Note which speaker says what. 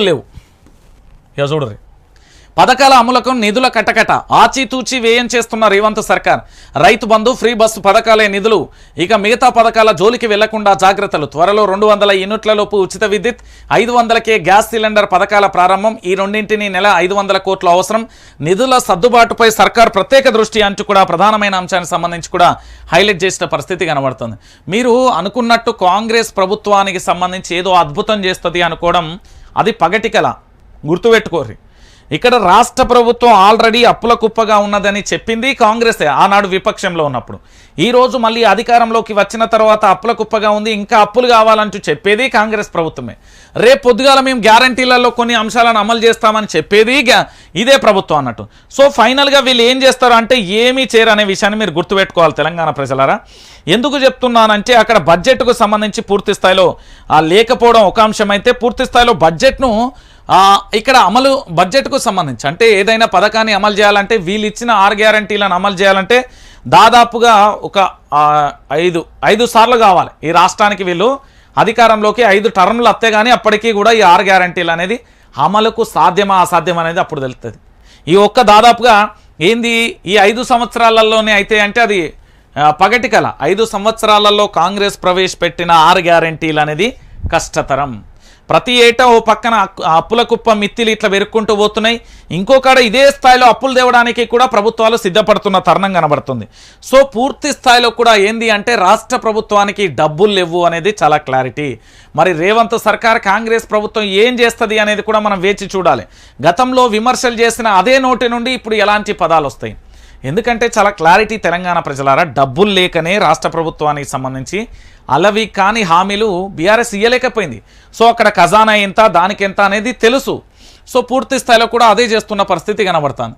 Speaker 1: లేవు. ఇక చూడరు పథకాల అమలకం నిధుల కటకట. ఆచితూచి వ్యయం చేస్తున్న రేవంత్ సర్కార్. రైతు బంధు ఫ్రీ బస్సు పథకాలే నిధులు. ఇక మిగతా పథకాల జోలికి వెళ్ళకుండా జాగ్రత్తలు. త్వరలో రెండు వందల యూనిట్లలోపు ఉచిత విద్యుత్ ఐదు వందలకే గ్యాస్ సిలిండర్ పథకాల ప్రారంభం. ఈ రెండింటిని నెల ఐదు వందల కోట్లు అవసరం. నిధుల సర్దుబాటుపై సర్కార్ ప్రత్యేక దృష్టి అంచు కూడా ప్రధానమైన అంశానికి సంబంధించి కూడా హైలైట్ చేసిన పరిస్థితి కనబడుతుంది. మీరు అనుకున్నట్టు కాంగ్రెస్ ప్రభుత్వానికి సంబంధించి ఏదో అద్భుతం చేస్తుంది అనుకోవడం అది పగటికల గుర్తుపెట్టుకోర్రి. ఇక్కడ రాష్ట్ర ప్రభుత్వం ఆల్రెడీ అప్పుల కుప్పగా ఉన్నదని చెప్పింది కాంగ్రెసే ఆనాడు విపక్షంలో ఉన్నప్పుడు. ఈరోజు మళ్ళీ అధికారంలోకి వచ్చిన తర్వాత అప్పుల కుప్పగా ఉంది ఇంకా అప్పులు కావాలంటూ చెప్పేది కాంగ్రెస్ ప్రభుత్వమే. రేపు పొద్దుగాల మేము గ్యారంటీలలో కొన్ని అంశాలను అమలు చేస్తామని చెప్పేది ఇదే ప్రభుత్వం అన్నట్టు. సో ఫైనల్గా వీళ్ళు ఏం చేస్తారు అంటే ఏమీ చేయరు అనే విషయాన్ని మీరు గుర్తుపెట్టుకోవాలి తెలంగాణ ప్రజలారా. ఎందుకు చెప్తున్నానంటే అక్కడ బడ్జెట్కు సంబంధించి పూర్తి స్థాయిలో లేకపోవడం ఒక అంశం అయితే పూర్తి స్థాయిలో బడ్జెట్ను ఇక్కడ అమలు బడ్జెట్కు సంబంధించి అంటే ఏదైనా పథకాన్ని అమలు చేయాలంటే వీళ్ళు ఇచ్చిన ఆరు గ్యారంటీలను అమలు చేయాలంటే దాదాపుగా ఒక ఐదు ఐదు సార్లు కావాలి. ఈ రాష్ట్రానికి వీళ్ళు అధికారంలోకి ఐదు టర్మ్లు వస్తే కానీ అప్పటికీ కూడా ఈ ఆరు గ్యారంటీలు అనేది అమలుకు సాధ్యమా అసాధ్యం అనేది అప్పుడు తెలుస్తుంది ఈ ఒక్క దాదాపుగా ఏంది? ఈ ఐదు సంవత్సరాలలోనే అయితే అంటే అది పగటికల ఐదు సంవత్సరాలలో కాంగ్రెస్ ప్రవేశపెట్టిన ఆరు గ్యారంటీలు అనేది కష్టతరం. ప్రతి ఏటా ఓ పక్కన అప్పుల కుప్ప మిత్తిలు ఇట్లా వెరుక్కుంటూ పోతున్నాయి. ఇంకోకాడ ఇదే స్థాయిలో అప్పులు తేవడానికి కూడా ప్రభుత్వాలు సిద్ధపడుతున్న తరుణం కనబడుతుంది. సో పూర్తి స్థాయిలో కూడా ఏంది అంటే రాష్ట్ర ప్రభుత్వానికి డబ్బులు లేవు అనేది చాలా క్లారిటీ. మరి రేవంత్ సర్కార్ కాంగ్రెస్ ప్రభుత్వం ఏం చేస్తుంది అనేది కూడా మనం వేచి చూడాలి. గతంలో విమర్శలు చేసిన అదే నోటి నుండి ఇప్పుడు ఎలాంటి పదాలు వస్తాయి ఎందుకంటే చాలా క్లారిటీ తెలంగాణ ప్రజలారా డబ్బులు లేకనే రాష్ట్ర ప్రభుత్వానికి సంబంధించి అలవి కాని హామీలు బీఆర్ఎస్ ఇయ్యలేకపోయింది. సో అక్కడ ఖజానా ఎంత దానికి ఎంత అనేది తెలుసు. సో పూర్తి స్థాయిలో కూడా అదే చేస్తున్న పరిస్థితి కనబడుతుంది.